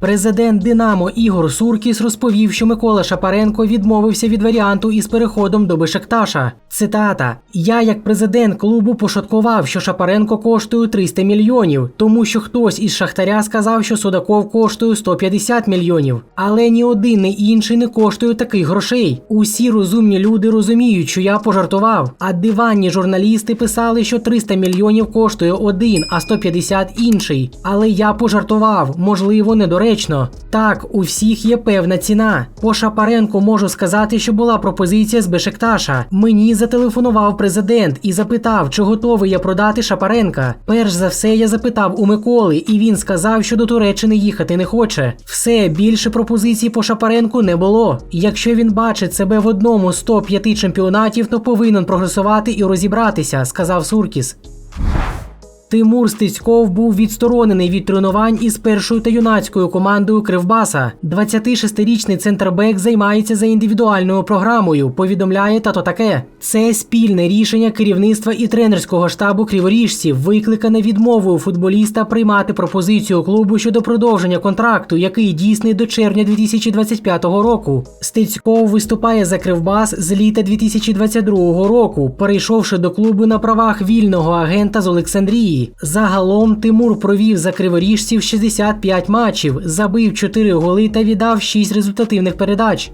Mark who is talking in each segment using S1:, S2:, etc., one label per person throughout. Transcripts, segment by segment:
S1: Президент Динамо Ігор Суркіс розповів, що Микола Шапаренко відмовився від варіанту із переходом до Бешекташа. Цитата: Я, як президент клубу, пошуткував, що Шапаренко коштує 300 мільйонів, тому що хтось із Шахтаря сказав, що Судаков коштує 150 мільйонів. Але ні один, ні інший не коштує таких грошей. Усі розумні люди розуміють, що я пожартував. А диванні журналісти писали, що 300 мільйонів коштує один, а 150 інший. Але я пожартував, можливо, недоречно. Так, у всіх є певна ціна. По Шапаренку можу сказати, що була пропозиція з Бешекташа. Мені зателефонував президент і запитав, чи готовий я продати Шапаренка. Перш за все, я запитав у Миколи, і він сказав, що до Туреччини їхати не хоче. Все більше пропозицій по Шапаренку не було. Якщо він бачить себе в одному з топ-5 чемпіонатів, то повинен прогресувати і розібратися, сказав Суркіс. Тимур Стецьков був відсторонений від тренувань із першою та юнацькою командою Кривбаса. 26-річний центрбек займається за індивідуальною програмою. Повідомляє тато таке. Це спільне рішення керівництва і тренерського штабу криворіжців, викликане відмовою футболіста приймати пропозицію клубу щодо продовження контракту, який дійсний до червня 2025 року. Стецьков виступає за Кривбас з літа 2022 року, перейшовши до клубу на правах вільного агента з Олександрії. Загалом Тимур провів за криворіжців 65 матчів, забив 4 голи та віддав 6 результативних передач.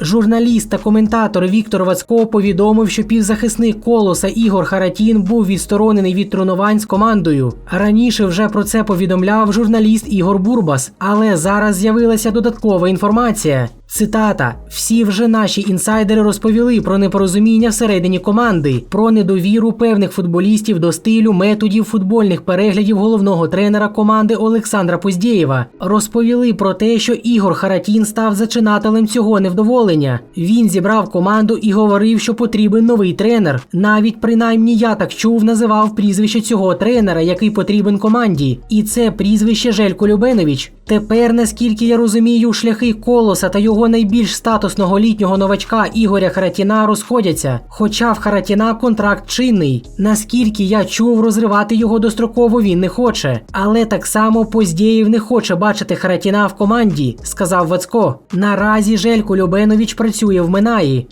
S1: Журналіст та коментатор Віктор Вацько повідомив, що півзахисник колоса Ігор Харатін був відсторонений від тренувань з командою. Раніше вже про це повідомляв журналіст Ігор Бурбас, але зараз з'явилася додаткова інформація. Цитата: всі вже наші інсайдери розповіли про непорозуміння всередині команди, про недовіру певних футболістів до стилю методів футбольних переглядів головного тренера команди Олександра Поздєєва. Розповіли про те, що Ігор Харатін став зачинателем цього невдоволення. Він зібрав команду і говорив, що потрібен новий тренер. Навіть принаймні я так чув, називав прізвище цього тренера, який потрібен команді. І це прізвище Желько Любенович. Тепер, наскільки я розумію, шляхи колоса та його найбільш статусного літнього новачка Ігоря Харатіна розходяться. Хоча в Харатіна контракт чинний. Наскільки я чув, розривати його достроково він не хоче. Але так само Поздєєв не хоче бачити Харатіна в команді, сказав Вацько. Наразі Желько Любенович працює в Минаї.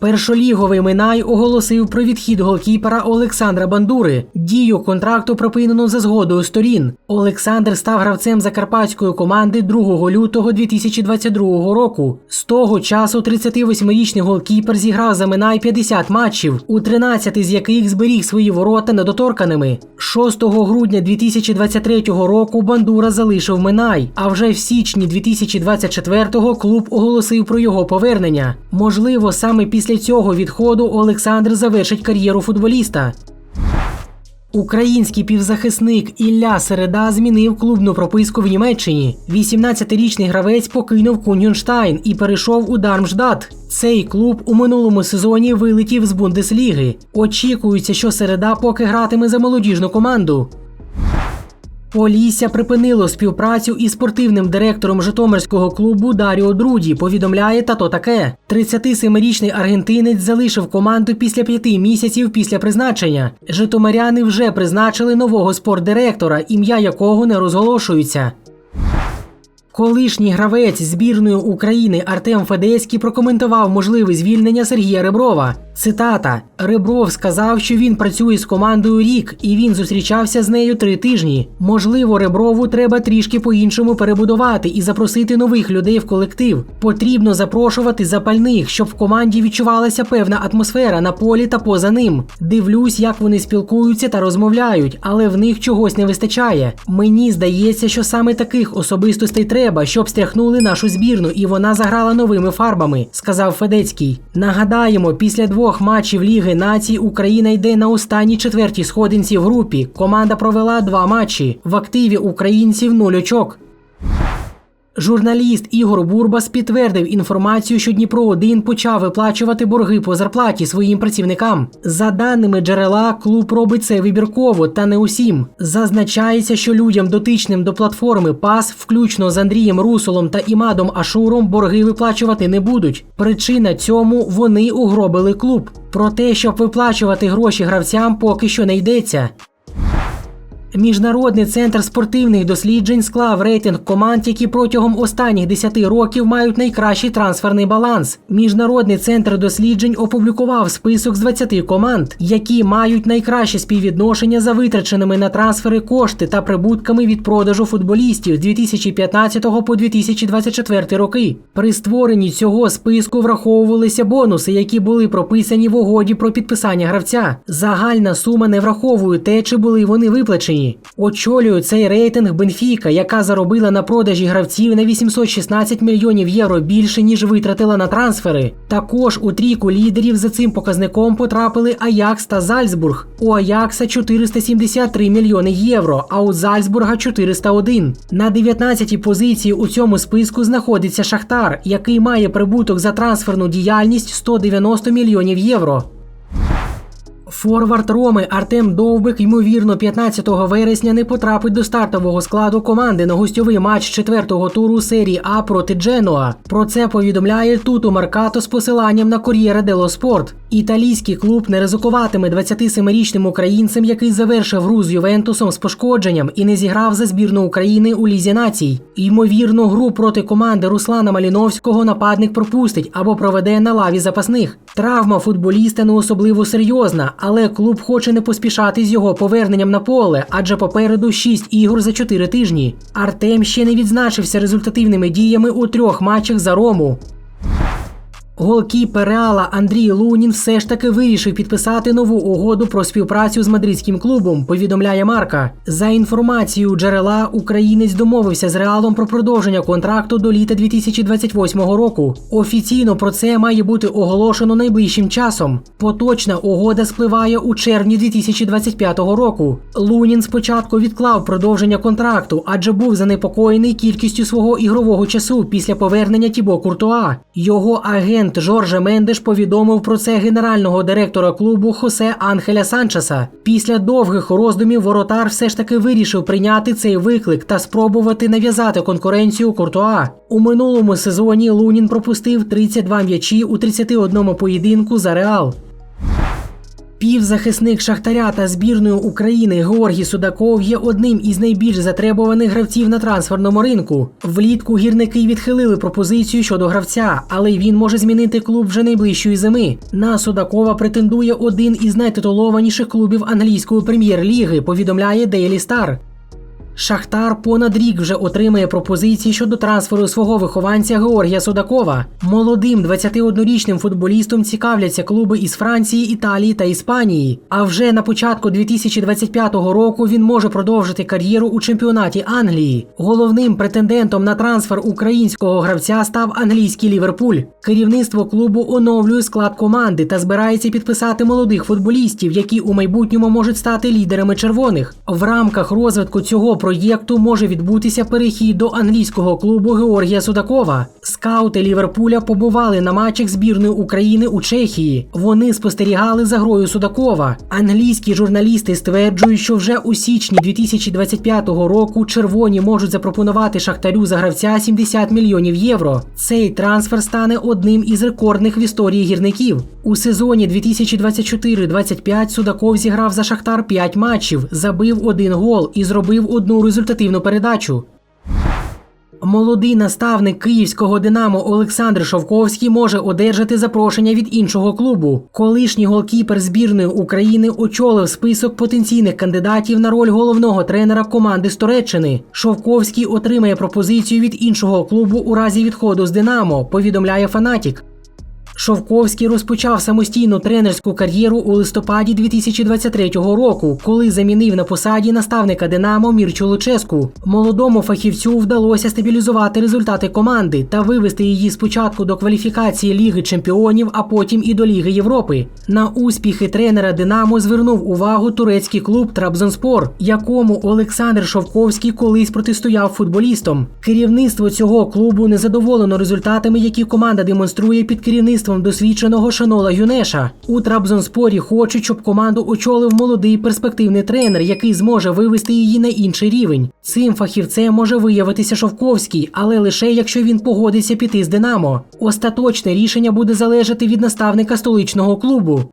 S1: Першоліговий Минай оголосив про відхід голкіпера Олександра Бандури. Дію контракту припинено за згодою сторін. Олександр став гравцем закарпатської команди 2 лютого 2022 року. З того часу 38-річний голкіпер зіграв за Минай 50 матчів, у 13 з яких зберіг свої ворота недоторканими. 6 грудня 2023 року Бандура залишив Минай, а вже в січні 2024-го клуб оголосив про його повернення. Можливо, саме після Після цього відходу Олександр завершить кар'єру футболіста. Український півзахисник Ілля Середа змінив клубну прописку в Німеччині. 18-річний гравець покинув Куньонштайн і перейшов у Дармждат. Цей клуб у минулому сезоні вилетів з Бундесліги. Очікується, що середа поки гратиме за молодіжну команду. Полісся припинило співпрацю із спортивним директором Житомирського клубу Даріо Друді. Повідомляє тато таке: 37-річний аргентинець залишив команду після п'яти місяців після призначення. Житомиряни вже призначили нового спортдиректора, ім'я якого не розголошується. Колишній гравець збірної України Артем Федецький прокоментував можливе звільнення Сергія Реброва. Цитата: Ребров сказав, що він працює з командою рік, і він зустрічався з нею три тижні. Можливо, Реброву треба трішки по-іншому перебудувати і запросити нових людей в колектив. Потрібно запрошувати запальних, щоб в команді відчувалася певна атмосфера на полі та поза ним. Дивлюсь, як вони спілкуються та розмовляють, але в них чогось не вистачає. Мені здається, що саме таких особистостей треба, щоб стряхнули нашу збірну, і вона заграла новими фарбами, сказав Федецький. Нагадаємо, після двох двох матчів Ліги націй Україна йде на останній четвертій сходинці в групі. Команда провела два матчі. В активі українців нуль очок. Журналіст Ігор Бурбас підтвердив інформацію, що Дніпро 1 почав виплачувати борги по зарплаті своїм працівникам. За даними джерела, клуб робить це вибірково та не усім. Зазначається, що людям, дотичним до платформи ПАС, включно з Андрієм Русолом та Імадом Ашуром, борги виплачувати не будуть. Причина цьому вони угробили клуб. Про те, щоб виплачувати гроші гравцям, поки що не йдеться. Міжнародний центр спортивних досліджень склав рейтинг команд, які протягом останніх 10 років мають найкращий трансферний баланс. Міжнародний центр досліджень опублікував список з 20 команд, які мають найкраще співвідношення за витраченими на трансфери кошти та прибутками від продажу футболістів з 2015 по 2024 роки. При створенні цього списку враховувалися бонуси, які були прописані в угоді про підписання гравця. Загальна сума не враховує те, чи були вони виплачені. Очолює цей рейтинг Бенфіка, яка заробила на продажі гравців на 816 мільйонів євро більше, ніж витратила на трансфери. Також у трійку лідерів за цим показником потрапили Аякс та Зальцбург. У Аякса 473 мільйони євро, а у Зальцбурга 401. На 19-й позиції у цьому списку знаходиться Шахтар, який має прибуток за трансферну діяльність 190 мільйонів євро. Форвард Роми Артем Довбик, ймовірно, 15 вересня не потрапить до стартового складу команди на гостьовий матч четвертого туру серії А проти Дженуа. Про це повідомляє Туту Маркато з посиланням на Кор'єре Дело Спорт. Італійський клуб не ризикуватиме 27-річним українцем, який завершив гру з Ювентусом з пошкодженням і не зіграв за збірну України у Лізі націй. Ймовірно, гру проти команди Руслана Маліновського нападник пропустить або проведе на лаві запасних. Травма футболіста не особливо серйозна, але клуб хоче не поспішати з його поверненням на поле, адже попереду 6 ігор за 4 тижні. Артем ще не відзначився результативними діями у трьох матчах за Рому. Голкіпер Реала Андрій Лунін все ж таки вирішив підписати нову угоду про співпрацю з мадридським клубом. Повідомляє Марка. За інформацією джерела, українець домовився з Реалом про продовження контракту до літа 2028 року. Офіційно про це має бути оголошено найближчим часом. Поточна угода спливає у червні 2025 року. Лунін спочатку відклав продовження контракту, адже був занепокоєний кількістю свого ігрового часу після повернення Тібо Куртуа. Його агент Жорже Мендеш повідомив про це генерального директора клубу Хосе Анхеля Санчеса. Після довгих роздумів воротар все ж таки вирішив прийняти цей виклик та спробувати нав'язати конкуренцію Куртуа. У минулому сезоні Лунін пропустив 32 м'ячі у 31 поєдинку за Реал. Півзахисник Шахтаря та збірної України Георгій Судаков є одним із найбільш затребуваних гравців на трансферному ринку. Влітку гірники відхилили пропозицію щодо гравця, але він може змінити клуб вже найближчої зими. На Судакова претендує один із найтитулованіших клубів англійської прем'єр-ліги. Повідомляє Daily Star. Шахтар понад рік вже отримає пропозиції щодо трансферу свого вихованця Георгія Судакова. Молодим 21-річним футболістом цікавляться клуби із Франції, Італії та Іспанії. А вже на початку 2025 року він може продовжити кар'єру у чемпіонаті Англії. Головним претендентом на трансфер українського гравця став англійський Ліверпуль. Керівництво клубу оновлює склад команди та збирається підписати молодих футболістів, які у майбутньому можуть стати лідерами червоних. В рамках розвитку цього проєкту може відбутися перехід до англійського клубу Георгія Судакова. Скаути Ліверпуля побували на матчах збірної України у Чехії. Вони спостерігали за грою Судакова. Англійські журналісти стверджують, що вже у січні 2025 року червоні можуть запропонувати шахтарю за гравця 70 мільйонів євро. Цей трансфер стане одним із рекордних в історії гірників. У сезоні 2024-25 Судаков зіграв за Шахтар 5 матчів, забив один гол і зробив одну результативну передачу. Молодий наставник київського Динамо Олександр Шовковський може одержати запрошення від іншого клубу. Колишній голкіпер збірної України очолив список потенційних кандидатів на роль головного тренера команди з Туреччини. Шовковський отримає пропозицію від іншого клубу у разі відходу з Динамо. Повідомляє Фанатік. Шовковський розпочав самостійну тренерську кар'єру у листопаді 2023 року, коли замінив на посаді наставника Динамо Мірчу Луческу. Молодому фахівцю вдалося стабілізувати результати команди та вивести її спочатку до кваліфікації Ліги Чемпіонів, а потім і до Ліги Європи. На успіхи тренера Динамо звернув увагу турецький клуб Трабзонспор, якому Олександр Шовковський колись протистояв футболістом. Керівництво цього клубу не задоволено результатами, які команда демонструє під керівництвом досвідченого Шанола Юнеша. У Трабзонспорі хочуть, щоб команду очолив молодий перспективний тренер, який зможе вивести її на інший рівень. Цим фахівцем може виявитися Шовковський, але лише якщо він погодиться піти з Динамо. Остаточне рішення буде залежати від наставника столичного клубу.